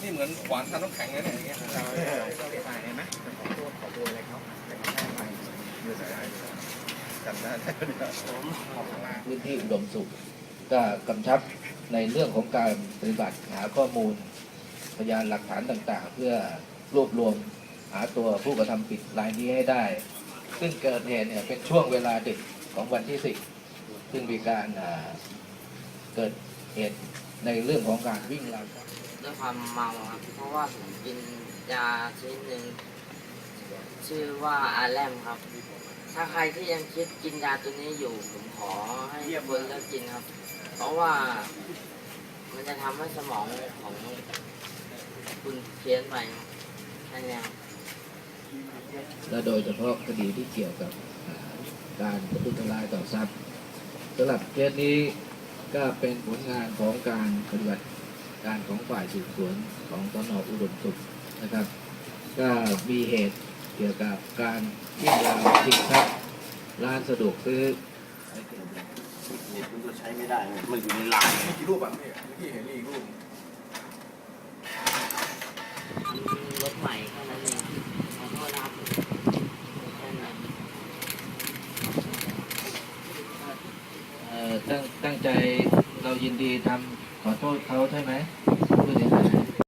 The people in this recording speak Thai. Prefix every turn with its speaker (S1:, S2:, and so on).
S1: นี่เหมือนขวานทำน้ำแข็งเลยเนี่ยอย่างเงี้ย
S2: เห็นไหมขอโทษขอโทษอะไรเขาแต่เขาให้ไปมือสายจำได้
S3: พื้นที่อุดมสุขก็กำชับในเรื่องของการปฏิบัติหาข้อมูล พยานหลักฐานต่างๆ เพื่อรวบรวมหาตัวผู้กระทำผิดรายนี้ให้ได้ ซึ่งเกิดเหตุเนี่ยเป็นช่วงเวลาดึกของวันที่สิบ ซึ่งมีการอ่าเกิดเหตุในเรื่องของการวิ่งราวทรัพย์
S4: ด้วยความเมาครับเพราะว่าผมกินยาชนิดหนึ่งชื่อว่าอาแลมครับ ถ้าใครที่ยังคิดกินยาตัวนี้อยู่ ผมขอให้คนเลิกกินครับ เพราะว่ามันจะทำให้สมองของคุณเพี้ยนไปครับแค่นี้ครับ
S3: และโดยเฉพาะคดีที่เกี่ยวกับอ่าการประทุษร้ายต่อทรัพย์ สำหรับเคสนี้ก็เป็นผลงานของการปฏิบัติการของฝ่ายสืบสวนของตนอุดมสุขนะครับ ก็มีเหตุเกี่ยวกับการวิ่งราวชิงทรัพย์ร้านสะดวกซื้อ
S5: เน็ตมันก็ใช้ไม่ได้นะมันอยู่ในไลน์
S1: มีกี่รูปอะพี่พี่เห็นมีอีกรูป
S4: รถใหม่แค่นั้นเองขอโทษนะครับแค่นั้น
S3: เอ่อ ตั้งตั้งใจเรายินดีทำขอโทษเขาใช่ไหมผู้เสียหาย